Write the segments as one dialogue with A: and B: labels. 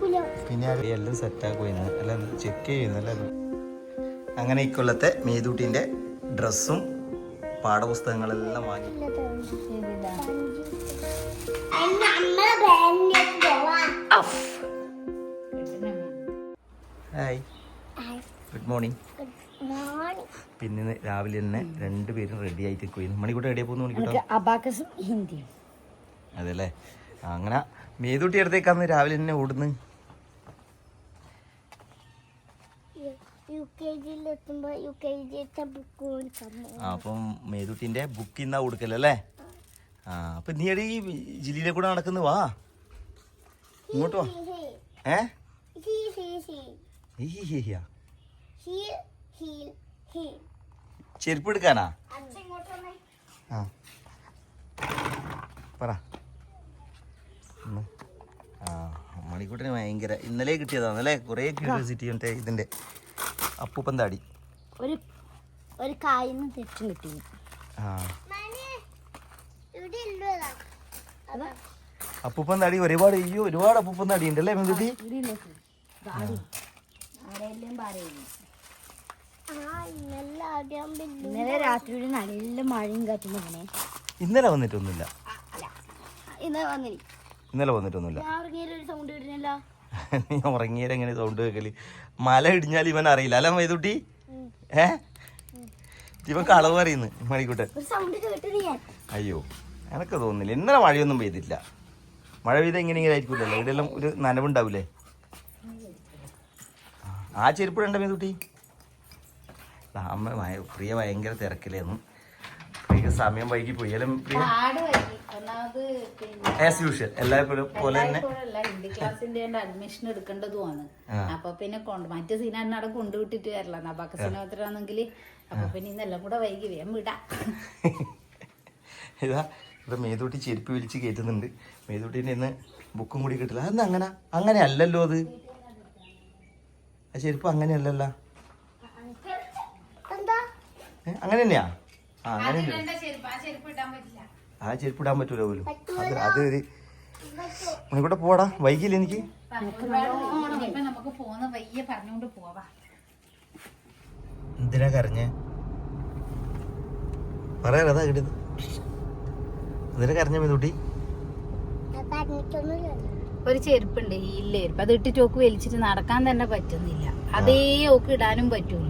A: പിന്നെ എല്ലാം അല്ല ചെക്ക് ചെയ്യുന്നു. അല്ലേ അങ്ങനെ ഇക്കൊല്ലത്തെ മേതൂട്ടിന്റെ ഡ്രസ്സും പാഠപുസ്തകങ്ങളെല്ലാം വാങ്ങി. ഹായ് ഗുഡ് മോർണിംഗ് പിന്നെ രാവിലെ തന്നെ രണ്ടുപേരും റെഡി ആയിട്ട് പോയി. മണിക്കൂട്ട് റെഡി പോകുന്നു മണിക്കൂട്ടോ?
B: അബാക്കസും ഹിന്ദിയും.
A: അതെല്ലേ? അങ്ങനെ മേതൂട്ടി എടുത്തേക്കാന്ന് രാവിലെ തന്നെ ഓടുന്നു
C: യു കെ ജിയിൽ എത്തുമ്പോ യു കെ ജിത്തെ ബുക്ക് കൊടുക്കാൻ
A: ആ അപ്പം മേതൂട്ടിന്റെ ബുക്ക് ഇന്നാ കൊടുക്കലല്ലേ? ആ അപ്പൊ നീ എടി ഈ ജില്ലയിലെ കൂടെ നടക്കുന്നു വാ. ഇങ്ങോട്ട് വാ. ഏ. ചെരുപ്പ് എടുക്കാനാ? ആ. പറ. ആ മണിക്കൂട്ടിന് ഭയങ്കര ഇന്നലെ കിട്ടിയതാണല്ലേ കുറെ കുറേ ക്യൂരിയോസിറ്റി ഉണ്ട് ഇതിന്റെ അപ്പൂപ്പൻ താടി.
B: ഒരു ഒരു കായിന്ന് തെറ്റും കിട്ടി.
A: ആ.
C: ഇവിടെ ഉള്ളതാ
A: അപ്പൂപ്പൻ താടി ഒരുപാട് അയ്യോ ഒരുപാട് അപ്പൂപ്പൻ താടി ഉണ്ടല്ലേ മെന്തുട്ടി
B: ആരെല്ലാം പറയുന്നു
C: ആ ഇന്നലെ
B: രാത്രി ഒരു നല്ല മഴയും കാറ്റും വന്നേ
A: ഇന്നലെ വന്നിട്ടൊന്നുമില്ല.
B: അല്ല. ഇന്നലെ വന്നിനി.
A: ഇന്നലെ വന്നിട്ടൊന്നുമില്ല.
B: സൗണ്ട് കിട്ടുന്നല്ലോ
A: നീ ഉറങ്ങിയാൽ എങ്ങനെ സൗണ്ട് കേൾക്കൽ? മല ഇടിഞ്ഞാൽ ഇവൻ അറിയില്ല. അല്ല മൈതുട്ടി ഏ? ഇവൻ കളവ് പറയുന്നു മണിക്കൂട്ടൻ. അയ്യോ എനക്ക് തോന്നുന്നില്ല. ഇന്നലെ മഴയൊന്നും പെയ്തില്ല മഴ പെയ്ത ഇങ്ങനെ ഇങ്ങനെ ആയിരിക്കില്ലല്ലോ ഇവിടെയെല്ലാം ഒരു നനവുണ്ടാവില്ലേ ആ ചെരുപ്പിടണ്ട മേതുട്ടി ആ, അമ്മ പ്രിയ ഭയങ്കര തിരക്കിലായിരുന്നു. പ്രിയ സമയം വൈകി പോയി. അല്ലേ പ്രിയ? ആസ് യൂഷ്വൽ എല്ലായ്പ്പോഴും പോലെ തന്നെ.
D: ഹിന്ദി ക്ലാസ്സിന്റെ അഡ്മിഷൻ എടുക്കേണ്ടതുമാണ്. അപ്പൊ പിന്നെ കൊണ്ട് മറ്റു സീനാണ് അവിടെ കൊണ്ടുവിട്ടിട്ട് വരില്ല നബാക്ക സിനിമത്തിലാണെങ്കിൽ അപ്പൊ പിന്നെ ഇന്നെല്ലാം കൂടെ വൈകി വേഗം വിടാം.
A: ഇതാ ഇവിടെ മേതൂട്ടി ചെരുപ്പ് വിളിച്ച് കയറ്റുന്നുണ്ട്. മേതൂട്ടിന്റെ ഇന്ന് ബുക്കും കൂടി കിട്ടില്ല. അതെന്താ അങ്ങനെ? അങ്ങനെ അല്ലല്ലോ അത്. ആ ചെരുപ്പ് അങ്ങനെയല്ലല്ലോ. അങ്ങനെ തന്നെയാ? ആ.
D: ചെരുപ്പ്? ഇടാൻ പറ്റില്ല.
A: ആ ചെരുപ്പ് ഇടാൻ പറ്റൂല പോലും. അത് അത് ഒരു ഇവിടെ പോടാ. വൈകില്ല എനിക്ക്? എന്തിനാ കരഞ്ഞേ? പറയാലതാ അതാ കിട്ടുന്നത് എന്തിനാ കരഞ്ഞ മീതുട്ടി?
D: ഒരു ചെരുപ്പുണ്ട് ഹീലിലെ ചെരുപ്പ് അത് ഇട്ടിട്ട് ഓക്ക് വലിച്ചിട്ട് നടക്കാൻ തന്നെ പറ്റുന്നില്ല. അതേ ഓക്ക് ഇടാനും പറ്റൂല.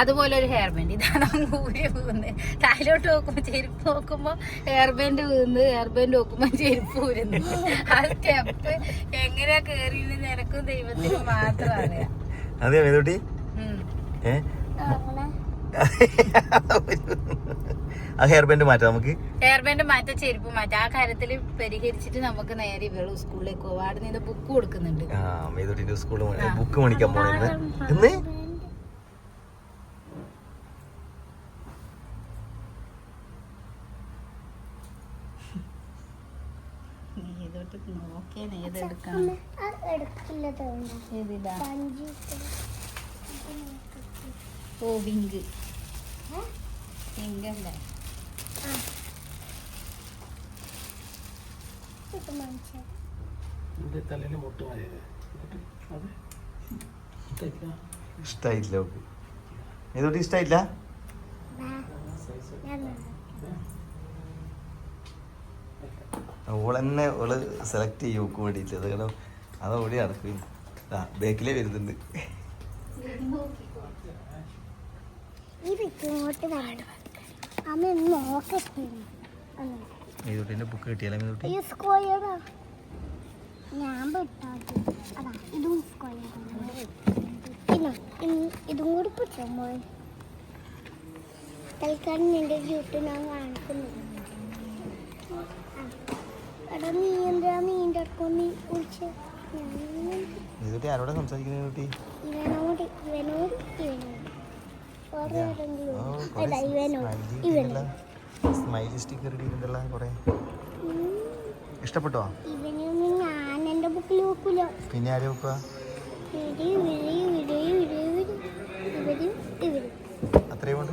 D: അതുപോലെ ഒരു ഹെയർ ബാൻഡ് ഇതാണ് ഊരി വീന്ന് താഴോട്ട് നോക്കുമ്പോ ചെരുപ്പ് നോക്കുമ്പോ ഹെയർ ബാൻഡ് വീന്ന് ഹെയർ ബാൻഡ് നോക്കുമ്പോ ചെരുപ്പ് ഊരുന്നു ആ സ്റ്റെപ്പ് എങ്ങനെയാ കേറിയെന്ന് നിനക്കും ദൈവത്തിന് മാത്രം അറിയാം.
A: അതെയാ മേതൂട്ടി ഹെയർ ബാൻഡ് മാറ്റാം നമുക്ക്.
D: ഹെയർ ബാൻഡ് മാറ്റാം ചെരുപ്പ് മാറ്റാം. ആ കാര്യത്തിൽ പരിഹരിച്ചിട്ട് നമുക്ക് നേരെ ഇവൾ സ്കൂളിലേക്ക് പോവാം. അവിടെ നിന്ന് ബുക്ക് കൊടുക്കുന്നുണ്ട്.
A: ആ മേതൂട്ടിന്റെ സ്കൂളിൽ ബുക്ക് മേടിക്കാൻ പോണെന്ന് എന്ന്
D: നീ ഇതോട്ട്
C: തോന്നുന്നു
D: ഏതിതാ ഓ വിങ്ക് വിങ്ക് അല്ലേ?
C: ഇത് മനസ്സിലായി
A: ഇഷ്ടായില്ല മേതൂട്ടി ഇഷ്ടായില്ല ഓളെന്നെ ഓൾ സെലക്ട് ചെയ്യും ഓക്ക് വേണ്ടിയിട്ട്. അത് കാരണം അത് ഓടി നടക്കും. ആ ബാക്കിലേ വരുന്നുണ്ട്. ബുക്ക് കിട്ടിയാലേ മേതൂട്ടി
C: ഞാൻ ഇതും ഇതും കൂടി പറ്റുമ്പോൾ തൽക്കാലം നിന്റെ ജ്യൂട്ട് ഞാൻ കാണിക്കുന്നില്ല.
A: മേതൂട്ടി ആരോടെ സംസാരിക്കുന്നത്
C: കുട്ടി?
A: സ്മൈലി സ്റ്റിക്കർ ഇട്ടിട്ടുണ്ടല്ലോ കുറെ. ഇഷ്ടപ്പെട്ടോ? പിന്നെ ആരും
C: ഇവർ
A: അത്രയും
C: ഉണ്ട്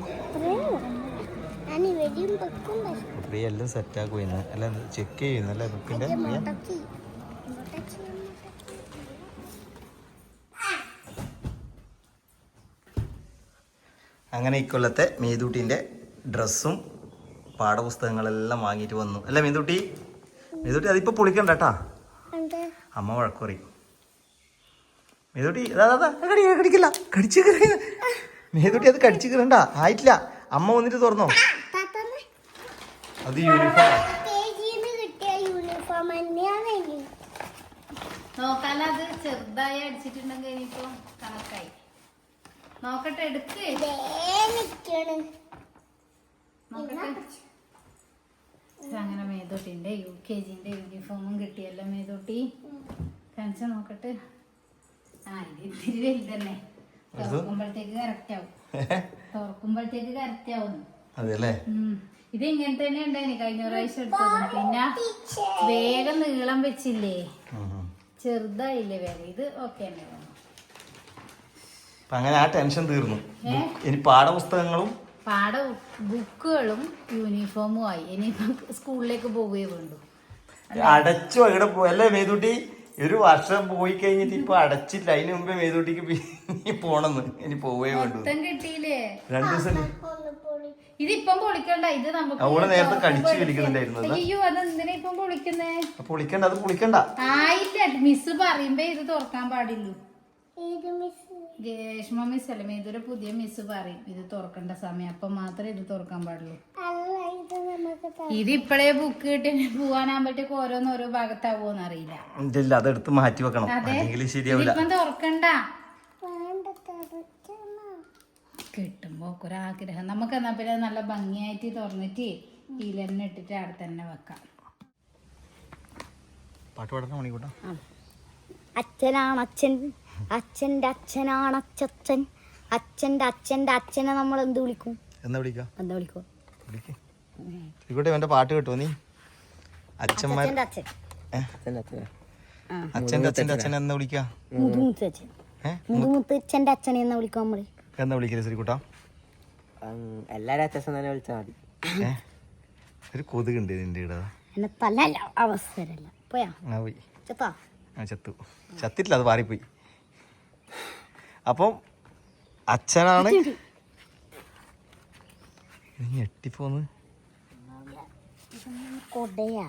C: ഞാൻ ഇവിടെയും വെക്കും പക്ഷെ
A: പ്രിയ എല്ലാം ഇന്ന് അല്ല ചെക്ക് ചെയ്യുന്നു. അല്ലേ ബുക്കിന്റെ അങ്ങനെ ഇക്കൊല്ലത്തെ മേതൂട്ടിന്റെ ഡ്രസ്സും പാഠപുസ്തകങ്ങളെല്ലാം വാങ്ങിയിട്ട് വന്നു. അല്ല മീതുട്ടി? മീതുട്ടി അതിപ്പോൾ പൊളിക്കണ്ട കേട്ടാ. അമ്മ വഴക്കുറി മേതൂട്ടി കടിക്കില്ല. കടിച്ചു കയറി മേതൂട്ടി അത് കടിച്ചു കയറണ്ട ആയിട്ടില്ല. അമ്മ വന്നിട്ട് തുറന്നോ? അത് യൂണിഫോം
D: നോക്കാലോ അത് ചെറുതായി അടിച്ചിട്ടുണ്ടെങ്കിൽ ഇനിയിപ്പോ കണക്കായി. നോക്കട്ടെ എടുക്കേ. അങ്ങനെ മേതോട്ടിന്റെ യു കെ ജിന്റെ യൂണിഫോമും കിട്ടിയല്ലോ മേതോട്ടി. കാണിച്ച നോക്കട്ടെ. ആ ഇത് ഇത്തിരി വലുതന്നെ തുറക്കുമ്പോഴത്തേക്ക് കറക്റ്റ് ആവും തുറക്കുമ്പോഴത്തേക്ക് കറക്റ്റ് ആവും
A: അതെ
D: ഉം. ഇത് ഇങ്ങനെ തന്നെ ഉണ്ടായിന് കഴിഞ്ഞ പ്രാവശ്യം എടുത്തത്. പിന്നെ വേഗം നീളം വെച്ചില്ലേ? ചെറുതായില്ലേ വേറെ ഇത് ഓക്കെ
A: അങ്ങനെ ആ ടെൻഷൻ തീർന്നു. ഇനി പാഠപുസ്തകങ്ങളും
D: പാഠ ബുക്കുകളും യൂണിഫോമും ആയി. ഇനി സ്കൂളിലേക്ക് പോവുകയേ വേണ്ടു.
A: അടച്ചു ഇവിടെ പോയല്ലേ മേതുട്ടി? ഒരു വർഷം പോയി കഴിഞ്ഞിട്ട് ഇപ്പൊ അടച്ചില്ല. അതിന് മുമ്പേ മേതുട്ടിക്ക് പോണെന്ന്. ഇനി പോവേ വേണ്ടു. രണ്ടു ദിവസം
D: ഇതിപ്പം പൊളിക്കണ്ട ഇത് നമുക്ക്
A: അവൾ നേരത്തെ
D: തുറക്കുമ്പോ
A: കടിച്ച്
D: എടുക്കാം.
A: വലിക്കുന്നുണ്ടായിരുന്നു അതാ.
D: അയ്യോ അതെന്തിനാ ഇപ്പം പൊളിക്കുന്നേ?
A: പൊളിക്കണ്ട അത് പൊളിക്കണ്ട.
D: ആയില്ല മിസ് പറയുമ്പോ ഇത് തുറക്കാൻ പാടില്ല.
C: മിസ്
D: അല്ല? പുതിയ മിസ് പറയും ഇത് തുറക്കേണ്ട സമയം അപ്പൊ മാത്രമേ ഇത് തുറക്കാൻ പാടുള്ളൂ.
C: അല്ല ഇത് നമുക്ക് ത-
D: ഇത് ഇപ്പഴേ ബുക്ക് കിട്ടി പോവാനാകുമ്പോഴത്തേക്ക് ഓരോന്ന് ഓരോ ഭാഗത്താവോന്ന് അറിയില്ല.
A: മാറ്റി വെക്കണം. ശരിയാവില്ല.
D: തുറക്കണ്ട.
C: വേണ്ട തറച്ചമ്മ
D: കിട്ടുമ്പോ ഒരാഗ്രഹം. നമുക്ക് എന്നാ പിന്നെ നല്ല ഭംഗിയായിട്ട് തുറന്നിട്ട് ഇതിലെന്നെ ഇട്ടിട്ട് അവിടെ തന്നെ വെക്കാം.
A: പാട്ട്
B: അച്ഛനാണ് അച്ഛൻ. അച്ഛന്റെ അച്ഛനാണ് അച്ഛൻ അച്ഛന്റെ അച്ഛന്റെ അച്ഛനെ നമ്മൾ എന്ത് വിളിക്കും?
A: എന്നാ വിളിക്കാം?
B: എന്താ വിളിക്കും?
A: വിളിക്ക്. ഇവിടെ എന്റെ പാട്ട് കേട്ടോ നീ. അച്ഛന്മാർ അച്ഛന്റെ അച്ഛൻ. എന്നാ വിളിക്കാ?
B: മുതുമുത്തച്ഛൻ. മുതുമുത്തച്ഛന്റെ അച്ഛനെ എന്നാ വിളിക്കാൻ നമ്മൾ?
A: എന്നാ വിളിക്കൽ ശ്രീകുട്ടാ?
E: എല്ലാരും അത്യാവശ്യം തന്നെ വിളിച്ചാൽ മതി.
A: ഒരു കൊതുകുണ്ട് നിന്റെ ഇവിടെ
B: എന്നെ തല്ലല്ല അവസരല്ല പോയാ?
A: ആ പോയി.
B: ചെത്താ?
A: ആ ചത്തു. ചത്തിട്ടില്ല അത് മാറിപ്പോയി. അപ്പം അച്ഛനാണ് ഞെട്ടിപ്പോന്ന്.
B: കൊടയാ.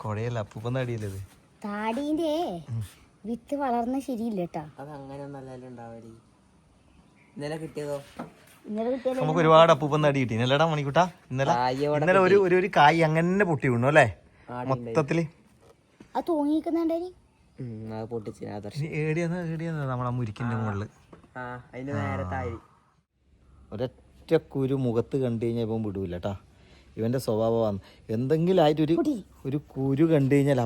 A: കൊടയല്ല അപ്പൂപ്പം താടിയല്ലേ ഇത്?
B: താടീന്റെ വിത്ത് വളർന്ന ശരിയില്ല കേട്ടാ
E: അത് അങ്ങനെ ഒന്നല്ലല്ലോ ഉണ്ടാവൽ. ഇന്നലെ കിട്ടിയതോ?
B: ഇന്നലെ കിട്ടിയാലേ
A: നമുക്ക് ഒരുപാട് അപ്പൂപ്പം താടി കിട്ടി. ഇന്നലെടാ മണിക്കൂട്ടാ. ഇന്നലെ ഇന്നലെ ഒരു ഒരു ഒരു കായ് അങ്ങനെ പൊട്ടി വീണു അല്ലേ? മൊത്തത്തിൽ.
B: അത് തൂങ്ങിക്കുന്നുണ്ടായി
A: മുരിക്കിന്റെ മുകളിൽ.
E: ആ അതിന് നേരെ താഴെ.
A: ഒരൊറ്റ കുരു മുഖത്ത് കണ്ടു കഴിഞ്ഞാൽ ഇപ്പം വിടൂല കേട്ടാ ഇവന്റെ സ്വഭാവമാണ് എന്തെങ്കിലും ആയിട്ട് ഒരു ഒരു കുരു കണ്ടു കഴിഞ്ഞാൽ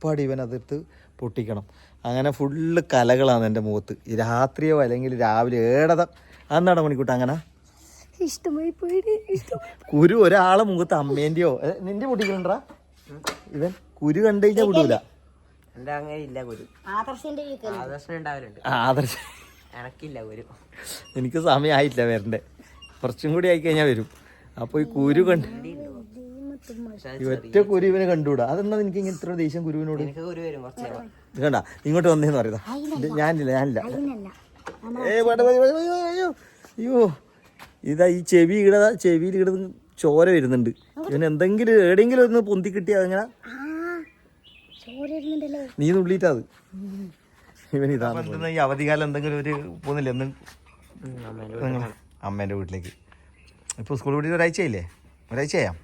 A: അപ്പാടി ഇവൻ അതിർത്ത് പൊട്ടിക്കണം. അങ്ങനെ ഫുള്ള് കലകളാണ് എന്റെ മുഖത്ത്. രാത്രിയോ അല്ലെങ്കിൽ രാവിലെ ഏടത. അന്നാണ് മണിക്കൂട്ട അങ്ങനെ?
B: ഇഷ്ടമായി പോയി.
A: കുരു ഒരാളെ മുഖത്ത് അമ്മേന്റെയോ? നിന്റെ പൊട്ടിക്കണ്ടാ ഇവൻ കുരു കണ്ടു കഴിഞ്ഞാൽ വിടൂല.
E: എന്റെ അങ്ങനെ ഇല്ല കുരു.
B: ആദർശന്റെ വീട്ടിൽ
E: ആദർശം ഉണ്ടാവലുണ്ട്.
A: ആ, ആദർശ.
E: എനക്കില്ല കുരു.
A: എനിക്ക് സമയമായിട്ടില്ല വരണ്ടേ. കുറച്ചും കൂടി ആയി കഴിഞ്ഞാൽ വരും. അപ്പോൾ ഈ കുരു കണ്ട് ഒറ്റ കുരുവിനെ കണ്ടുകൂടാ? അതെന്നാ എനിക്ക് ഇങ്ങനെ ഇത്ര ദേഷ്യം കുരുവിനോട്? കണ്ടാ? ഇങ്ങോട്ട് വന്നേന്ന് പറയുന്നത്. ഞാനില്ല ഞാനില്ല. അയ്യോ, അയ്യോ അയ്യോ. ഇതാ ഈ ചെവി ഇട ചെവിയിൽ ഇട ചോര വരുന്നുണ്ട്. ഇവന് എന്തെങ്കിലും എവിടെയെങ്കിലും ഒന്ന് പൊന്തി കിട്ടിയാ അങ്ങനെ നീ നുള്ളിട്ടാ അത്. ഇവൻ ഇതാ ഈ അവധിക്കാലം എന്തെങ്കിലും ഒരു
E: അമ്മേന്റെ
A: അമ്മേന്റെ വീട്ടിലേക്ക്. ഇപ്പോൾ സ്കൂൾ വിട്ടിട്ട് ഒരാഴ്ചയില്ലേ ഒരാഴ്ചയാ ഒരാഴ്ച ചെയ്യാം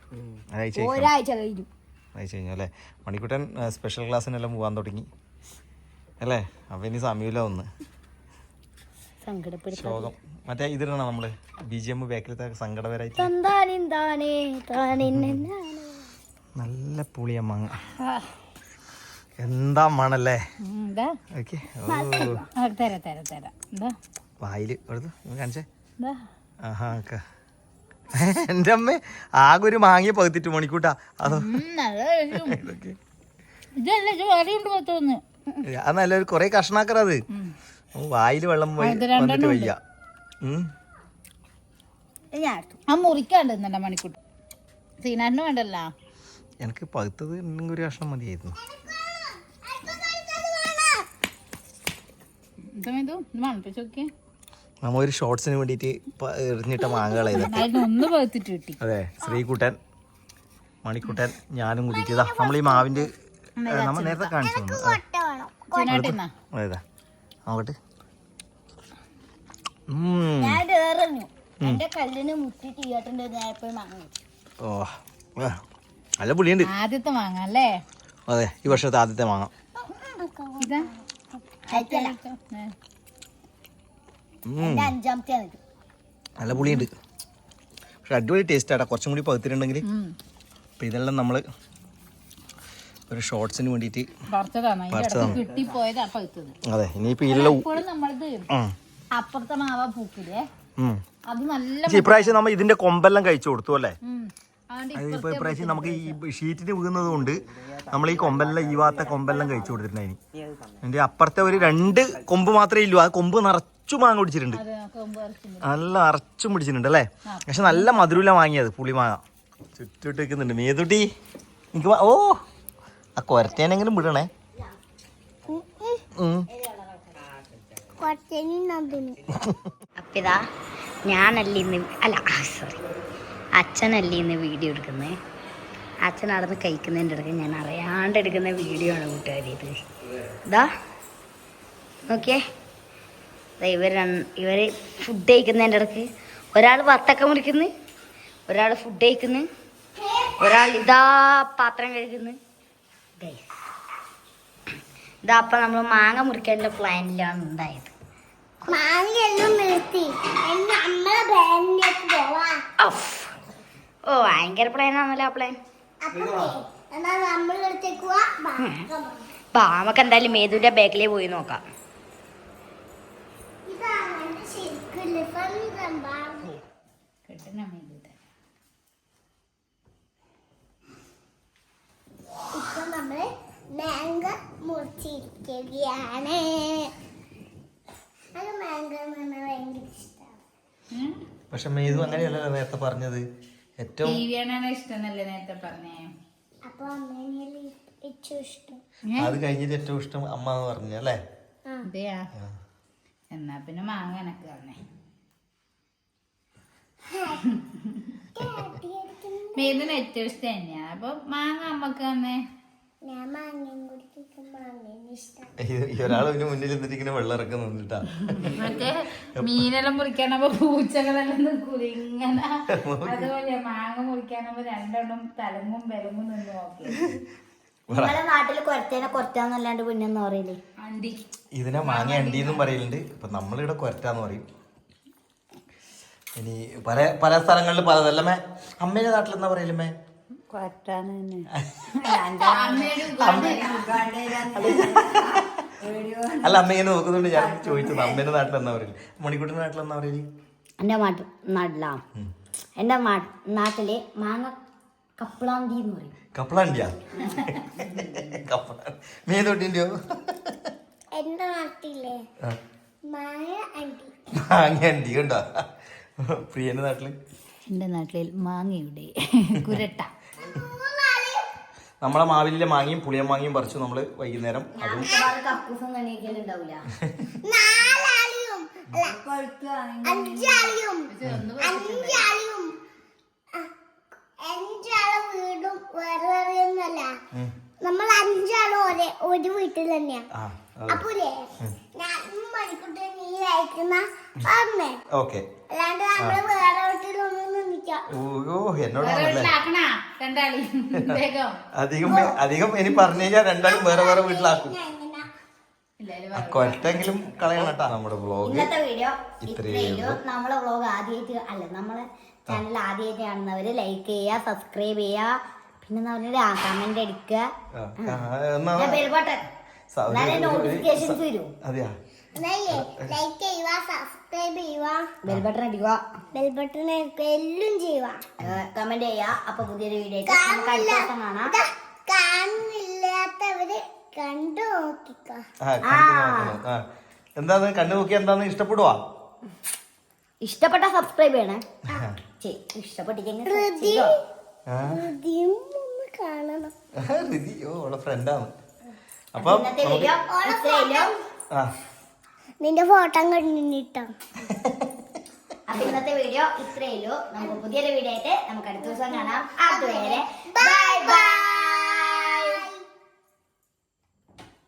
B: ഒരാഴ്ച കഴിഞ്ഞു.
A: ഒരാഴ്ച കഴിഞ്ഞു അല്ലേ? മണിക്കുട്ടൻ സ്പെഷ്യൽ ക്ലാസ്സിനെല്ലാം പോകാൻ തുടങ്ങി. അല്ലേ? അപ്പം ഇനി സമയമില്ല ഒന്ന്. ശോകം. മറ്റേ ഇതിടണം നമ്മൾ? ബി ജി എം
B: ബേക്കറി
A: നല്ല പുളിയ മാങ്ങ. എന്താ മണല്ലേ? ഓക്കെ. ഓ.
D: തരാം തരാം തരാം. എന്താ
A: വായിൽ കാണിച്ചേ. ആഹാ ഒക്കെ. എന്റെ അമ്മ ആകെ ഒരു മാങ്ങിയ പകുത്തിട്ട് മണിക്കൂട്ടാ. അതോ അത് നല്ലൊരു കൊറേ കഷ്ണാക്കറത് വായിൽ വെള്ളം പോയി വന്നിട്ട് വയ്യ.
D: ആ മുറിക്കാണ്ട് ഇന്നലെ മണിക്കൂട്ട്. സീനാറ്റിന് വേണ്ടല്ല.
A: എനിക്ക് പകുത്തത് ഒരു കഷ്ണം മതിയായിരുന്നു.
D: ഇത്? ഇത് മണപ്പിച്ച് നോക്കിയേ.
A: നമ്മ ഒരു ഷോർട്സിന് വേണ്ടിയിട്ട് എറിഞ്ഞിട്ട മാങ്ങകളെ ഇതൊക്കെ
D: അതിനൊന്ന് പകുത്തിട്ട് കിട്ടി.
A: അതെ ശ്രീകുട്ടൻ മണിക്കുട്ടൻ ഞാനും ഇതാ നമ്മൾ ഈ മാവിന്റെ നമ്മൾ നേരത്തെ കാണിച്ചു തന്നു. അതെ.
C: കൊട്ട വേണം
D: ചുനാട്ടിന്നാ
A: അതെ നോക്കട്ടെ. ഓ നല്ല പുളിയുണ്ട്.
D: ആദ്യത്തെ മാങ്ങ അല്ലേ?
A: അതെ ഈ വർഷത്തെ ആദ്യത്തെ മാങ്ങ.
D: ഇതാ.
B: എന്റെ അഞ്ചാമത്തെ ഇത്
A: നല്ല പുളിയുണ്ട്. പക്ഷെ അടിപൊളി ടേസ്റ്റ് ആട്ടാ കുറച്ചും കൂടി പകുത്തിട്ടുണ്ടെങ്കിൽ അപ്പൊ ഇതെല്ലാം നമ്മൾ ഒരു ഷോർട്സിന് വേണ്ടിയിട്ട്
D: പറിച്ചതാണ്
A: അതെ ഇനിയിപ്പോൾ
D: നമ്മളത്
A: ഉം.
D: അപ്പുറത്തെ മാവ പൂക്കില്ലേ?
A: ഇപ്രാവശ്യം നമ്മൾ ഇതിന്റെ കൊമ്പെല്ലാം കഴിച്ചു കൊടുത്തു അല്ലേ? ഇപ്പൊ ഇപ്രാവശ്യം നമുക്ക് ഈ ഷീറ്റിന് വീഴുന്നത് കൊണ്ട് നമ്മൾ ഈ കൊമ്പെല്ലാം ഈ ഭാഗത്തെ കൊമ്പെല്ലാം കഴിച്ചു കൊടുത്തിട്ടുണ്ടായി അതിന്റെ അപ്പുറത്തെ ഒരു രണ്ട് കൊമ്പ് മാത്രമേ ഇല്ലൂ. ആ കൊമ്പ് നിറച്ചു മാങ്ങ പിടിച്ചിട്ടുണ്ട്.
D: അത് കൊമ്പ് പറിച്ചിട്ടുണ്ട്.
A: നല്ല അറച്ചും പിടിച്ചിട്ടുണ്ട് അല്ലേ? പക്ഷെ നല്ല മധുരമില്ല വാങ്ങിയത് പുളി മാങ്ങ. ചുറ്റിട്ട് വെക്കുന്നുണ്ട് മേതുട്ടി എനിക്ക് ഓ ആ കൊരത്തേനെങ്കിലും വിടണേ.
B: അപ്പിതാ ഞാനല്ല ഇന്ന് അല്ല സോറി അച്ഛനല്ല ഇന്ന് വീഡിയോ എടുക്കുന്നത് അച്ഛൻ നടന്ന് കഴിക്കുന്നതിന്റെ ഇടയ്ക്ക് ഞാൻ അറിയാണ്ട് എടുക്കുന്ന വീഡിയോ ആണ് കൂട്ടുകാരി ഇത്. ഇതാ നോക്കിയേ. ഇവർ ഇവർ ഫുഡ് കഴിക്കുന്നതിന്റെ ഇടയ്ക്ക് ഒരാൾ വത്തക്ക മുറിക്കുന്നു ഒരാൾ ഫുഡ് കഴിക്കുന്നു ഒരാൾ ഇതാ പാത്രം കഴിക്കുന്നു. ഇതാ അപ്പം നമ്മൾ മാങ്ങ മുറിക്കാനുള്ള പ്ലാനിലാണ് ഉണ്ടായത്. ഓ ഭയങ്കര പ്ലാനാണല്ലോ ആ പ്ലാൻ. നമുക്ക് എന്തായാലും മേതുവിന്റെ ബാഗിലേ പോയി നോക്കാം
C: ഇതാണ് എന്റെ ശരിക്കുള്ള സ്വന്തം ബാഗ്
D: ഇത്.
C: ഇപ്പൊ നമ്മൾ മാങ്ക മുറിച്ചിരിക്കുകയാണ്. അത് മാങ്ക എന്ന് പറഞ്ഞാൽ ഭയങ്കര ഇഷ്ടമാണ്.
A: പക്ഷെ മേതു അങ്ങനെയല്ലല്ലോ നേരത്തെ പറഞ്ഞത്. ഏറ്റവും
D: ടി വി കാണാനാ ഇഷ്ടമെന്നല്ലേ നേരത്തെ പറഞ്ഞേ?
C: അപ്പൊ അമ്മേനെ ഏറ്റവും ഇഷ്ടം.
A: അത് കഴിഞ്ഞിട്ട് ഏറ്റവും ഇഷ്ടം അമ്മ എന്ന് പറഞ്ഞല്ലേ
D: അതെയാ? എന്നാ പിന്നെ മാങ്ങ എനക്ക് തന്നെ. മേതിന് ഏറ്റവും ഇഷ്ടം തന്നെയാണ് അപ്പൊ മാങ്ങ അമ്മയ്ക്ക് തന്നെ.
A: ഒരാൾ ഇതിന് മുന്നിൽ എന്നിട്ട് ഇങ്ങനെ വെള്ളം ഇറക്കുന്നുണ്ടാ
D: മറ്റേ മീനെല്ലാം മുറിക്കാനാകുമ്പോ പൂച്ചകളെല്ലാം നിൽക്കൂല. ഇങ്ങനെ അതുപോലെ മാങ്ങ മുറിക്കാനാകുമ്പോ രണ്ടെണ്ണം തലങ്ങും വിലങ്ങും നിന്ന് നോക്കി.
B: നിങ്ങളെ നാട്ടിൽ കൊരത്തേനെ കൊരത്താന്നല്ലാണ്ട് പിന്നെ
A: ഇതിനെ മാങ്ങ അണ്ടി എന്നും പറയലുണ്ട്. ഇപ്പൊ നമ്മളിവിടെ കൊരറ്റാന്ന് പറയും. ഇനി പല പല സ്ഥലങ്ങളിൽ പലതല്ലമ്മേ അമ്മേന്റെ നാട്ടിൽ എന്താ പറയലുമേ അല്ല അമ്മ ഇങ്ങനെ നോക്കുന്നുണ്ട്. ഞാൻ ചോദിച്ചത് അമ്മേന്റെ നാട്ടിൽ എന്താ പറയൽ? മണിക്കുട്ടിന്റെ നാട്ടിൽ എന്താ പറയൽ?
B: എന്റെ നാട്ടിൽ നാട്ടിലാ. എന്റെ നാട്ടിൽ മാങ്ങ കപ്പളാണ്ടി എന്ന് പറയും.
A: കപ്പളാണ്ടിയാ കപ്പള മേതൊട്ടിന്റെയോ
C: എന്റെ നാട്ടിലെ മാങ്ങ അണ്ടി
A: മാങ്ങ അണ്ടി കണ്ടോ? പ്രിയന്റെ നാട്ടിൽ?
D: എന്റെ നാട്ടിൽ മാങ്ങയുടെ കുരട്ട.
A: നമ്മളെ മാവിലെ മാങ്ങയും പുളിയൻ മാങ്ങയും പറിച്ചു നമ്മൾ വൈകുന്നേരം. അതും
B: കക്കൂസം
C: നമ്മൾ അഞ്ചാളും ഒരേ ഒരു വീട്ടിൽ തന്നെയാ.
A: ആ
C: അപ്പോലേ
A: ഓക്കെ. അധികം അധികം ഇനി പറഞ്ഞു കഴിഞ്ഞാൽ രണ്ടാളും വേറെ വേറെ വീട്ടിലാക്കും. കൊരട്ടെങ്കിലും കളയണം കേട്ടാ നമ്മുടെ വ്ളോഗ് ഇത്രയേ
B: നമ്മളെ വ്ളോഗ് ആദ്യമായിട്ട് അല്ല നമ്മളെ ചാനൽ ആദ്യമായിട്ട് കാണുന്നവര് ലൈക്ക് ചെയ്യുക സബ്സ്ക്രൈബ് ചെയ്യുക പിന്നെ നമ്മളൊരു കമന്റ് അടിക്കുക. നോട്ടിഫിക്കേഷൻസ് വരും.
A: അതെയാ?
C: ലൈക്ക് ചെയ്യുക സബ്സ്ക്രൈബ് ചെയ്യുക.
B: ബെൽബട്ടൺ അടിക്കുക.
C: ബെൽ ബട്ടൺ എല്ലാം ചെയ്യുക.
B: കമന്റ് ചെയ്യുക. അപ്പൊ പുതിയൊരു വീഡിയോ കാണാം.
C: കണ്ടു നോക്കിക്കോ.
A: ആ കണ്ടു നോക്കി എന്താന്ന്? ഇഷ്ടപ്പെടുവാ?
B: ഇഷ്ടപ്പെട്ട സബ്സ്ക്രൈബ് ചെയ്യണേ. ചെയ്- ഇഷ്ടപ്പെട്ടില്ലെങ്കിൽ
A: ഫ്രണ്ടാണ് അപ്പം
C: നിന്റെ ഫോട്ടോ കണ്ടിട്ടോ
B: അപ്പൊ ഇന്നത്തെ വീഡിയോ ഇത്രയേ ഉള്ളൂ. നമുക്ക് പുതിയൊരു വീഡിയോ ആയിട്ട് നമുക്ക് അടുത്ത ദിവസം കാണാം. അതുവരെ ബൈ ബൈ